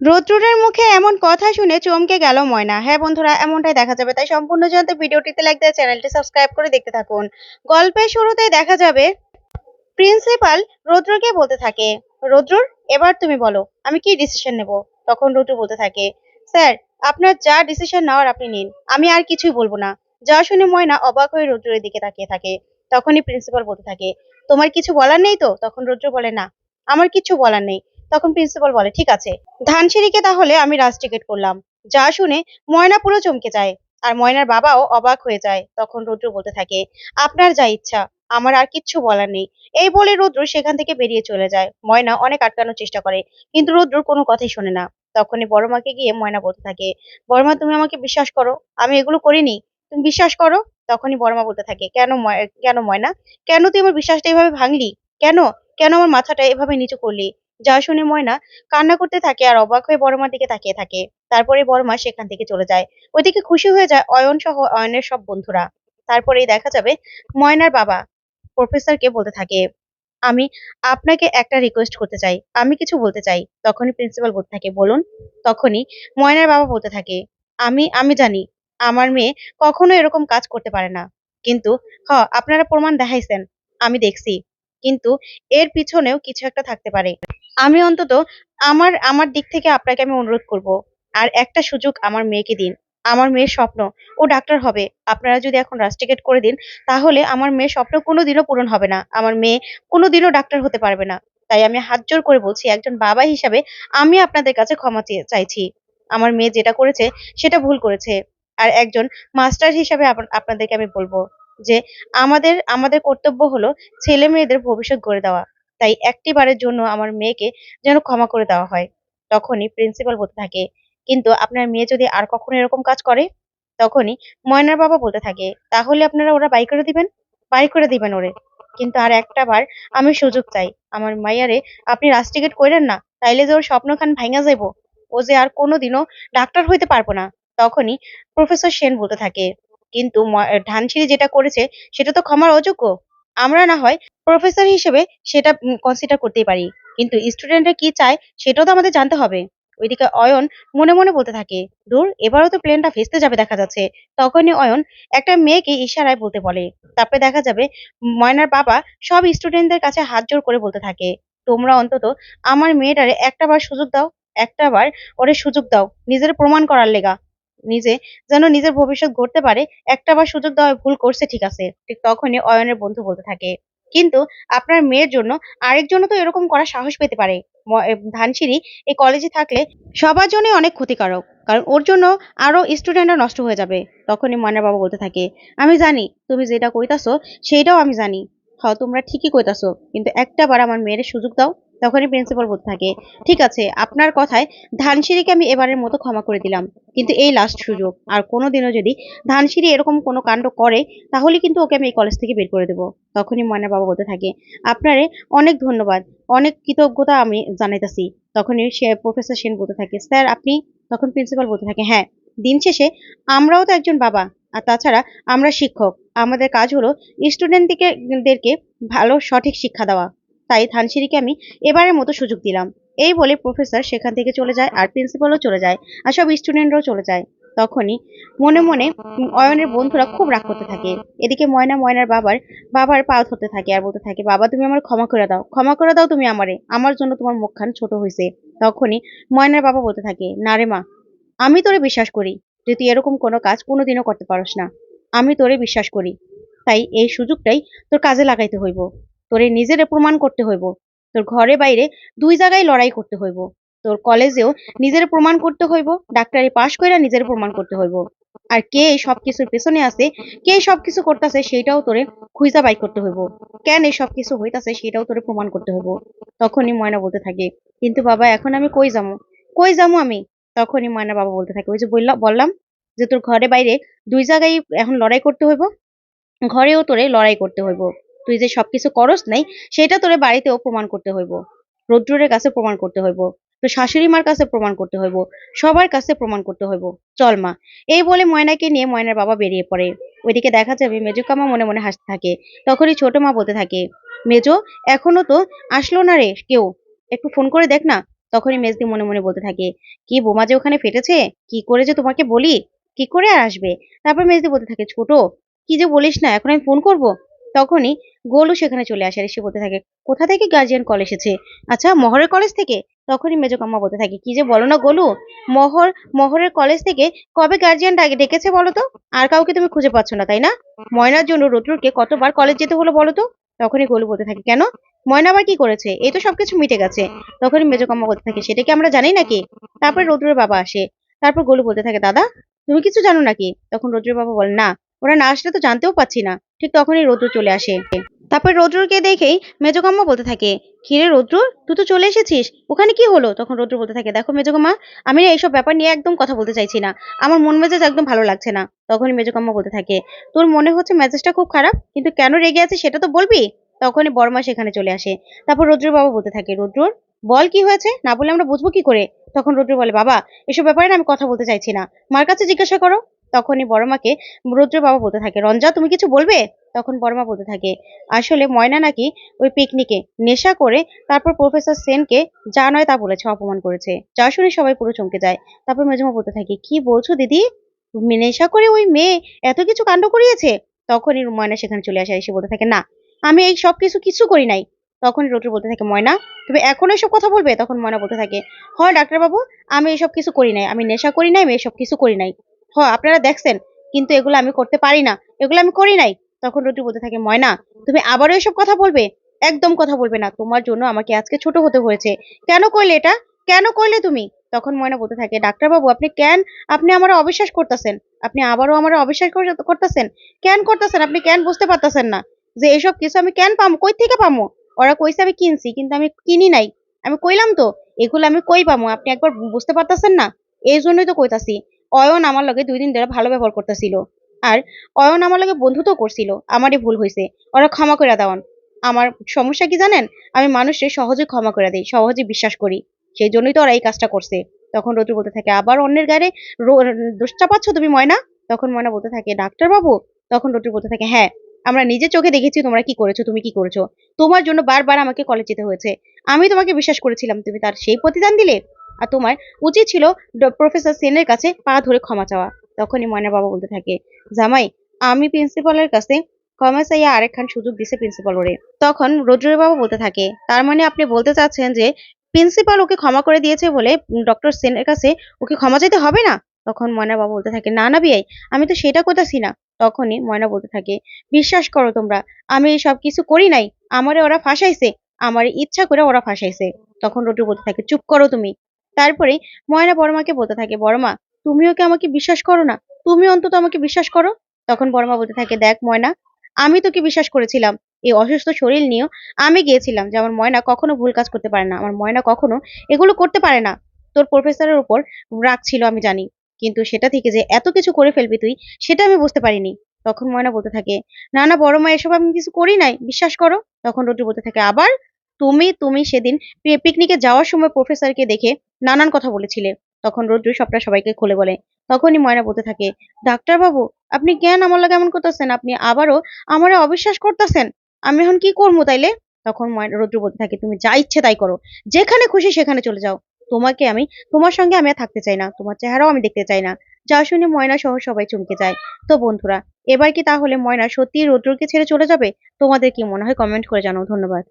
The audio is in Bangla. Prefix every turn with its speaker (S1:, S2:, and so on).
S1: রৌদ্রের মুখে এমন কথা শুনে চমকে গেল ময়না। হ্যাঁ বন্ধুরা, এমনটাই দেখা যাবে। তাই সম্পূর্ণ জানতে ভিডিওটিতে লাইক চ্যানেলটি সাবস্ক্রাইব করে দেখতে থাকুন। গল্পের শুরুতেই দেখা যাবে প্রিন্সিপাল রৌদ্রকে বলতে থাকে, রৌদ্রর, এবার তুমি বলো, আমি কি ডিসিশন নেব? তখন রৌদ্র বলতে থাকে, স্যার, আপনার যা ডিসিশন নেওয়ার আপনি নিন, আমি আর কিছুই বলব না। যা শুনে ময়না অবাক হয়ে রৌদ্রের দিকে তাকিয়ে থাকে। তখনই প্রিন্সিপাল বলতে থাকে, তোমার কিছু বলার নেই তো? তখন রৌদ্র বলে, না, আমার কিছু বলার নেই। তখন প্রিন্সিপাল বলে, ঠিক আছে, ধানসিঁড়িকে তাহলে আমি রাজ টিকেট করলাম। যা শুনে ময়না পুরো চমকে যায় আর ময়নার বাবাও অবাক হয়ে যায়। তখন রৌদ্র বলতে থাকে, আপনার যা ইচ্ছা, আমার আর কিচ্ছু বলার নেই। এই বলে রৌদ্র সেখান থেকে বেরিয়ে চলে যায়। ময়না অনেক আটকানোর চেষ্টা করে, কিন্তু রৌদ্র কোনো কথাই শোনে না। তখনই বড় মাকে গিয়ে ময়না বলতে থাকে বড়মা তুমি আমাকে বিশ্বাস করো, আমি এগুলো করিনি। তুমি বিশ্বাস করো? তখনই বড় মা বলতে থাকে, কেন কেন ময়না? কেন তুই আমার বিশ্বাসটা এভাবে ভাঙলি? কেন? কেন আমার মাথাটা এভাবে নিচু করলি? যা শুনে ময়না কান্না করতে থাকে আর অবাক হয়ে বড় মার দিকে তাকিয়ে থাকে। তারপরে বড় মা সেখান থেকে চলে যায়। ওইদিকে খুশি হয়ে যায় অয়ন সহ অয়নের সব বন্ধুরা। তারপরেই দেখা যাবে ময়নার বাবা প্রফেসরকে বলতে থাকে, আমি আপনাকে একটা রিকোয়েস্ট করতে চাই। আমি কিছু বলতে চাই। তখনই প্রিন্সিপাল বলতে থাকে, বলুন। তখনই ময়নার বাবা বলতে থাকে, আমি আমি জানি, আমার মেয়ে কখনো এরকম কাজ করতে পারে না। কিন্তু হ, আপনারা প্রমাণ দেখাইছেন। আমি দেখছি। কিন্তু এর পিছনেও কিছু একটা থাকতে পারে। আমি অন্তত আমার আমার দিক থেকে আপনাকে আমি অনুরোধ করব। আর একটা সুযোগ আমার মেয়েকে দিন। আমার মেয়ের স্বপ্ন, ও ডাক্তার হবে। আপনারা যদি এখন রাজ টিকেট করে দিন, তাহলে আমার মেয়ের স্বপ্ন কোনোদিনও পূরণ হবে না। আমার মেয়ে কোনোদিনও ডাক্তার হতে পারবে না। তাই আমি হাত জোর করে বলছি, একজন বাবা হিসাবে আমি আপনাদের কাছে ক্ষমা চাইছি। আমার মেয়ে যেটা করেছে, সেটা ভুল করেছে। আর একজন মাস্টার হিসাবে আপ- আপনাদেরকে আমি বলব। যে আমাদের আমাদের কর্তব্য হলো ছেলে মেয়েদের ভবিষ্যৎ গড়ে দেওয়া। তাই একটি বারের জন্য আমার মেয়েকে যেন ক্ষমা করে দেওয়া হয়। তখনই প্রিন্সিপাল বলতে থাকে, কিন্তু আপনার মেয়ে যদি আর কখনো এরকম কাজ করে? তখনই ময়নার বাবা বলতে থাকে, তাহলে আপনারা ওরা বাই করে দিবেন? বাই করে দিবেন ওরে। কিন্তু আর একটা বার আমি সুযোগ চাই। আমার মাইয়ারে আপনি রাজ টিকেট করেন না, তাইলে যে ওর স্বপ্নখান ভাঙা যাইব। ও যে আর কোনোদিনও ডাক্তার হইতে পারব না। তখনই প্রফেসর সেন বলতে থাকে কিন্তু ধানসিঁড়ি যেটা করেছে, সেটা তো ক্ষমার অযোগ্য। আমরা না হয় প্রফেসর হিসেবে সেটা কনসিডার করতেই পারি। কিন্তু স্টুডেন্টরা কি চায়, সেটাও তো আমাদের জানতে হবে। ওইদিকে অয়ন মনে মনে বলতে থাকে, দূর, এবারও তো প্লেনটা ভেস্তে যাবে দেখা যাচ্ছে। তখনই অয়ন একটা মেয়েকে ইশারায় বলতে বলে। তারপরে দেখা যাবে, ময়নার বাবা সব স্টুডেন্টদের কাছে হাত জোর করে বলতে থাকে, তোমরা অন্তত আমার মেয়েটারে একটা বার সুযোগ দাও, একটা বার ওরে সুযোগ দাও, নিজের প্রমাণ করার লেগা। নিজে, যেন নিজের ভবিষ্যৎ গড়তে পারে, একটা বার সুযোগ দেওয়া ভুল করছে, ঠিক আছে। ঠিক তখনই অয়নের বন্ধু বলতে থাকে। কিন্তু আপনার মেয়ের জন্য আরেকজনও তো এরকম করার সাহস পেতে পারে। ধানসিঁড়ি এই কলেজে থাকলে সবার জন্যই অনেক ক্ষতিকারক। কারণ ওর জন্য আরও স্টুডেন্টরা নষ্ট হয়ে যাবে, তখনই ময়না বাবা বলতে থাকে। আমি জানি, তুমি যেটা কইতাছো, সেইটাও আমি জানি। হ তোমরা ঠিকই কইতাছো, কিন্তু একটা বার আমার মেয়ের সুযোগ দাও। তখনই প্রিন্সিপাল বলতে থাকে, ঠিক আছে, আপনার কথায় ধানসিঁড়িকে আমি এবারের মতো ক্ষমা করে দিলাম, কিন্তু এই লাস্ট সুযোগ, আর কোনোদিনও যদি ধানসিঁড়ি এরকম কোনো কাণ্ড করে, তাহলে কিন্তু ওকে আমি এই কলেজ থেকে বের করে দেবো। তখনই ময়না বাবা বলতে থাকে, আপনারে অনেক ধন্যবাদ, অনেক কৃতজ্ঞতা আমি জানাইতাছি। তখনই সে প্রফেসর সেন বলতে থাকে, স্যার, আপনি? তখন প্রিন্সিপাল বলতে থাকে হ্যাঁ দিন শেষে আমরাও তো একজন বাবা, আর তাছাড়া আমরা শিক্ষক, আমাদের কাজ হলো স্টুডেন্টদেরকে দেরকে ভালো সঠিক শিক্ষা দেওয়া। তাই ধানসিঁড়িকে আমি এবারের মতো সুযোগ দিলাম। এই বলে প্রফেসর সেখান থেকে চলে যায় আর প্রিন্সিপালও চলে যায় আর সব স্টুডেন্টরাও চলে যায়। তখনই মনে মনে অয়নের বন্ধুরা খুব রাগ করতে থাকে। এদিকে ময়না ময়নার বাবার বাবার পা ধরতে থাকে আর বলতে থাকে, বাবা, তুমি আমার ক্ষমা করে দাও। ক্ষমা করে দাও তুমি আমারে। আমার জন্য তোমার মুখখান ছোট হয়েছে তখনই ময়নার বাবা বলতে থাকে, না রে মা, আমি তোরে বিশ্বাস করি যে তুই এরকম কোনো কাজ কোনোদিনও করতে পারস না। আমি তোরে বিশ্বাস করি। তাই এই সুযোগটাই তোর কাজে লাগাইতে হইব। তোরে নিজেরে প্রমাণ করতে হইব। তোর ঘরে বাইরে দুই জায়গায় লড়াই করতে হইব। তোর কলেজেও নিজের প্রমাণ করতে হইব, ডাক্তারি পাশ কইরা নিজের প্রমাণ করতে হইব। আর কে এই সব কিছুর পেছনে আছে, কে এই সব কিছু করতেছে সেটাও তোরে খুঁজা বাই করতে হইব। কেন এই সব কিছু হইতাছে সেটাও তোরে প্রমাণ করতে হইব। তখনই ময়না বলতে থাকে, কিন্তু বাবা, এখন আমি কই যাব কই যাব আমি? তখনই ময়না বাবা বলতে থাকে, ওই যে বললাম বললাম যে তোর ঘরে বাইরে দুই জায়গায় এখন লড়াই করতে হইব, ঘরেও তোরে লড়াই করতে হইব। তুই যে সবকিছু করস নাই, সেটা তোরে বাড়িতেও প্রমাণ করতে হইব। রৌদ্রের কাছে প্রমাণ করতে হইব। তোর শাশুড়ি মার কাছে প্রমাণ করতে হইব। সবার কাছে প্রমাণ করতে হইব। চল মা। এই বলে ময়নাকে নিয়ে ময়নার বাবা বেরিয়ে পড়ে। ওইদিকে দেখা যাবে মেজুকামা মনে মনে হাসতে থাকে। তখনই ছোট মা বলতে থাকে, মেজো, এখনও তো আসলো না রে কেউ? একটু ফোন করে দেখ না। তখনই মেজদি মনে মনে বলতে থাকে, কি বোমা যে ওখানে ফেটেছে? কি করে যে তোমাকে বলি? কি করে আর আসবে? তারপর মেজদি বলতে থাকে, ছোট, কি যে বলিস না, এখন আমি ফোন করব? তখনই গোলু সেখানে চলে আসে। এসে বলতে থাকে, কোথা থেকে গার্জিয়ান কল এসেছে? আচ্ছা মহরের কলেজ থেকে? তখনই মেজো কাম্মা বলতে থাকে, কি যে বলো না গোলু, মহর, মহরের কলেজ থেকে কবে গার্জিয়ান ডাকে ডেকেছে বলো তো? আর কাউকে তুমি খুঁজে পাচ্ছ না, তাই না? ময়নার জন্য রুদ্রকে কতবার কলেজ যেতে হলো বলো তো? তখনই গোলু বলতে থাকে, কেন? ময়না আবার কি করেছে? এই তো সবকিছু মিটে গেছে। তখনই মেজো কাম্মা বলতে থাকে, সেটা কি আমরা জানি নাকি? তারপরে রুদ্রের বাবা আসে। তারপর গোলু বলতে থাকে, দাদা, তুমি কিছু জানো নাকি? তখন রুদ্রের বাবা বলে, না, ওরা না আসলে তো জানতেও পাচ্ছি না। ঠিক তখনই রৌদ্র চলে আসে। তারপর রৌদ্রকে দেখেই মেজকাম্মা বলতে থাকে কিরে রৌদ্র? তুই তো চলে এসেছিস। ওখানে কি হলো? তখন রৌদ্র বলতে থাকে, দেখো মেজকাম্মা, আমি এইসব ব্যাপার নিয়ে একদম কথা বলতে চাইছি না। আমার মন মেজাজ একদম ভালো লাগছে না। তখনই মেজকাম্মা বলতে থাকে, তোর মনে হচ্ছে মেজাজটা খুব খারাপ, কিন্তু কেন রেগে আছে সেটা তো বলবি? তখনই বড়মা সেখানে চলে আসে। তারপর রৌদ্রের বাবা বলতে থাকে, রৌদ্র, বল কি হয়েছে? না বলে আমরা বুঝব কি করে? তখন রৌদ্র বলে, বাবা, এসব ব্যাপারে আমি কথা বলতে চাইছি না। মার কাছে জিজ্ঞাসা করো। তখনই বড়মাকে রৌদ্রের বাবা বলতে থাকে, রঞ্জা, তুমি কিছু বলবে? তখন বড়মা বলতে থাকে, আসলে ময়না নাকি ওই পিকনিকে নেশা করে তারপর প্রফেসর সেনকে যা নয় তা বলেছে, অপমান করেছে। যা শুনে সবাই পুরো চমকে যায়। তারপর মেজমা বলতে থাকে, কি বলছো দিদি? নেশা করে ওই মেয়ে এত কিছু কাণ্ড করিয়েছে? তখনই ময়না সেখানে চলে আসে, এসে বলতে থাকে, না, আমি এই সব কিছু কিছু করি নাই। তখন রৌদ্র বলতে থাকে, ময়না, তুমি এখনও এসব কথা বলবে? তখন ময়না বলতে থাকে, হয় ডাক্তারবাবু, আমি এসব কিছু করি নাই, আমি নেশা করি নাই, আমি এসব কিছু করি নাই। হয় আপনারা দেখছেন, কিন্তু এগুলো আমি করতে পারি না। এগুলো আমি করি নাই। তখন রুটি বলতে থাকে, ময়না, তুমি আবারও এসব কথা বলবে? একদম কথা বলবে না। তোমার জন্য আমাকে আজকে ছোট হতে হয়েছে। কেন করলে এটা? কেন করলে তুমি? তখন ময়না বলতে থাকে, ডাক্তারবাবু, আপনি কেন? আপনি আমার অবিশ্বাস করতেছেন। আপনি আবারও আমার অবিশ্বাস করতেছেন? কেন করতেছেন? আপনি কেন বুঝতে পারতেছেন না? যে এসব কিছু আমি কেন পামো? কই থেকে পামো? ওরা কইছে আমি কিনছি, কিন্তু আমি কিনি নাই। আমি কইলাম তো, এগুলো আমি কই পামো? আপনি একবার বুঝতে পারতেছেন না? এই জন্যই তো কইতাছি। অয়ন আমার লগে দুই দিন ধরে ভালো ব্যবহার করতেছিল। আর অয়ন আমার লগে বন্ধুত্ব করছিল। আমারই ভুল হয়েছে ওরা ক্ষমা করে দেওয়ান আমার সমস্যা কি জানেন? আমি মানুষের সহজে ক্ষমা করে দিই, সহজে বিশ্বাস করি। সেই জন্যই তো ওরা এই কাজটা করছে। তখন রতু বলতে থাকে, আবার অন্যের গায়ে দোষ চাপাচ্ছ তুমি, ময়না? তখন ময়না বলতে থাকে ডাক্তার বাবু তখন রতু বলতে থাকে হ্যাঁ আমরা নিজে চোখে দেখেছি তোমরা কি করেছ, তুমি কি করেছ। তোমার জন্য বারবার আমাকে কলেজ যেতে হয়েছে। আমি তোমাকে বিশ্বাস করেছিলাম, তুমি তার সেই প্রতিদান দিলে? আর তোমার উচিত ছিল প্রফেসর সেনের কাছে পা ধরে ক্ষমা চাওয়া। তখনই ময়না বাবা বলতে থাকে, জামাই, আমি প্রিন্সিপালের কাছে ক্ষমা চাইয়া আরেকখান সুযোগ দিছে প্রিন্সিপাল ওরে। তখন রুদ্রের বাবা বলতে থাকে, তার মানে আপনি বলতে চাচ্ছেন যে প্রিন্সিপাল ওকে ক্ষমা করে দিয়েছে বলে ডক্টর সেনের কাছে ওকে ক্ষমা চাইতে হবে না? তখন ময়না বাবা বলতে থাকে, না না বিয়াই আমি তো সেটা করতেছি না। তখনই ময়না বলতে থাকে, বিশ্বাস করো তোমরা, আমি সব কিছু করি নাই, আমারে ওরা ফাঁসাইছে, আমার ইচ্ছা করে ওরা ফাঁসাইছে। তখন রটু বলতে থাকে, চুপ করো তুমি। তারপরে ময়না বড়মাকে বলতে থাকে, বড়মা তুমিও কি আমাকে বিশ্বাস করো না? তুমি অন্তত আমাকে বিশ্বাস করো? তখন বড়মা বলতে থাকে, দেখ ময়না, আমি তোকে বিশ্বাস করেছিলাম। এই অসুস্থ শরীর নিয়েও আমি গিয়েছিলাম যে আমার ময়না কখনো ভুল কাজ করতে পারে না। আমার ময়না কখনো এগুলো করতে পারে না। তোর প্রফেসরের উপর রাগ ছিল, আমি জানি। কিন্তু সেটা থেকে যে এত কিছু করে ফেলবি তুই, সেটা আমি বুঝতে পারিনি। তখন ময়না বলতে থাকে, না না বড় মা এসব আমি কিছু করি নাই, বিশ্বাস করো? তখন রুটি বলতে থাকে, আবার তুমি তুমি সেদিন পিকনিকে যাওয়ার সময় প্রফেসরকে দেখে নানান কথা বলেছিলে। তখন রৌদ্র সবটা সবাইকে খুলে বলে। তখনই ময়না বলতে থাকে ডাক্তার বাবু আপনি কেন আমার লাগে এমন করতেছেন, আপনি আবারও আমারে অবিশ্বাস করতেছেন? আমি এখন কি করব তাইলে? তখন ময়না রৌদ্র বলতে থাকে, তুমি যা ইচ্ছে তাই করো। যেখানে খুশি সেখানে চলে যাও। তোমাকে আমি, তোমার সঙ্গে আমি আর থাকতে চাই না। তোমার চেহারাও আমি দেখতে চাই না। যা শুনে ময়না সহ সবাই চমকে যায়। তো বন্ধুরা, এবার কি তাহলে ময়না সত্যি রৌদ্রকে ছেড়ে চলে যাবে? তোমাদের কি মনে হয়? কমেন্ট করে জানাও। ধন্যবাদ।